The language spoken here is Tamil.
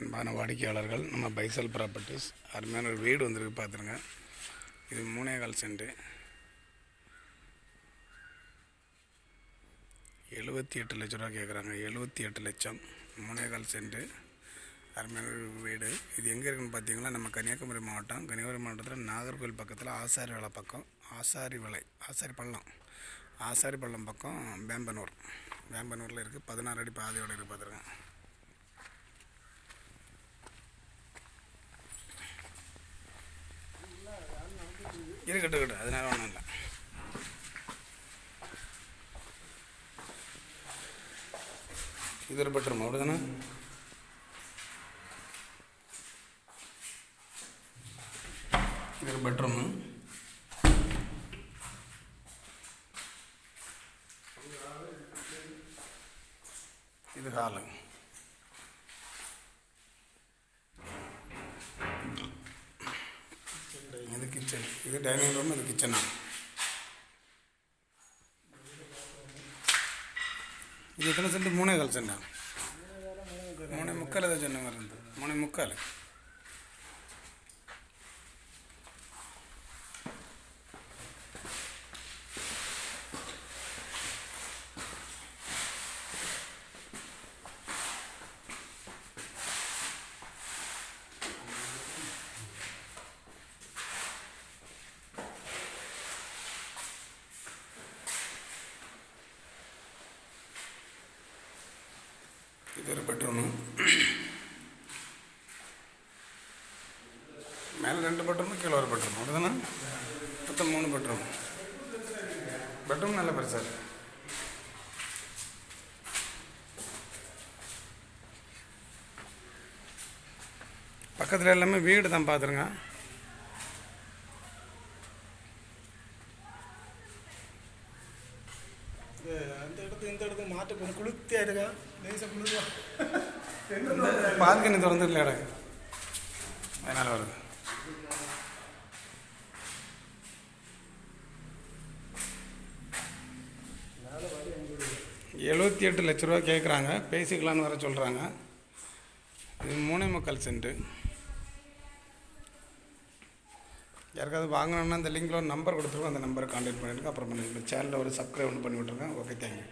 அன்பான வாடிக்கையாளர்கள் நம்ம பைசல் ப்ராப்பர்ட்டிஸ் அருமையான ஒரு வீடு வந்திருக்கு பார்த்துருங்க. இது மூணே கால் சென்ட்டு எழுபத்தி எட்டு லட்ச ரூபா கேட்குறாங்க எழுபத்தி எட்டு லட்சம் மூணே கால் சென்ட்டு அருமையான வீடு. இது எங்கே இருக்குன்னு பார்த்தீங்கன்னா நம்ம கன்னியாகுமரி மாவட்டம். கன்னியாகுமரி மாவட்டத்தில் நாகர்கோவில் பக்கத்தில் ஆசாரி வேலை பக்கம். ஆசாரி வலை ஆசாரி பள்ளம். ஆசாரி பள்ளம் பக்கம் வேம்பனூர். வேம்பனூரில் இருக்குது பதினாறு அடி பாதையோடு இருக்குது பார்த்துருங்க. இருக்கட்டும் இருக்கட்டும் அதனால ஒன்றும் இல்லை இது ஒரு பெட்ரூம் அப்படிதானே இது ஒரு பெட்ரூமு இது இது கிச்சன் இது டைனிங் ரூம் இது கிச்சனா இது எத்தனை சென்ட் மூணே கால் சென்டா மூணே முக்கால் ஏதோ சொன்ன மாதிரி இருந்தது. மூணே முக்கால். பேர் ஒரு மேலே ரெண்டு பெட்ரூமு கீழே ஒரு பெட்ரூம் அப்படிதானே? மொத்தம் மூணு பெட்ரூம் பெட்ரூம் நல்ல பெருசாக இருக்கு பக்கத்தில் எல்லாமே வீடு தான் பார்த்துருங்க Yeah. அந்த இடத்துக்கு இந்த இடத்துக்கு மாட்டு கொஞ்சம் குளிர்த்தியா இருக்கா? லேசாக குளிர்வா? பால்கனி திறந்து இல்லை இடம் அதனால் வருது. எழுபத்தி எட்டு லட்ச ரூபா கேட்குறாங்க பேசிக்கலான்னு வர சொல்கிறாங்க இது மூணே முக்கால் சென்ட்டு. யாருக்காவது வாங்கணுன்னா இந்த லிங்கில் ஒரு நம்பர் கொடுத்துருவோம் அந்த நம்பரை கான்டாக்ட் பண்ணிவிட்டு அப்புறம் பண்ணி சேனலில் ஒரு சப்ஸ்கிரைப் ஒன்று பண்ணி விட்ருங்க ஓகே தேங்க்யூ